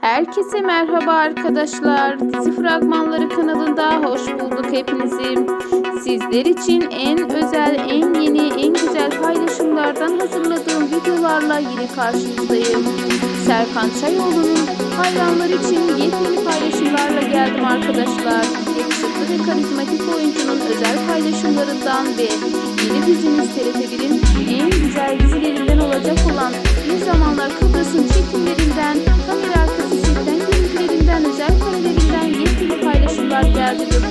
Herkese merhaba arkadaşlar. Dizi Fragmanları kanalında hoş bulduk hepinizi. Sizler için en özel, en yeni, en güzel paylaşımlardan hazırladığım videolarla yine karşınızdayım. Serkan Çayoğlu'nun hayranlar için yepyeni paylaşımlarla geldim arkadaşlar. Yakışıklı ve karizmatik oyuncunun özel paylaşımlarından ve yeni dizimiz TRT1'in obrigada.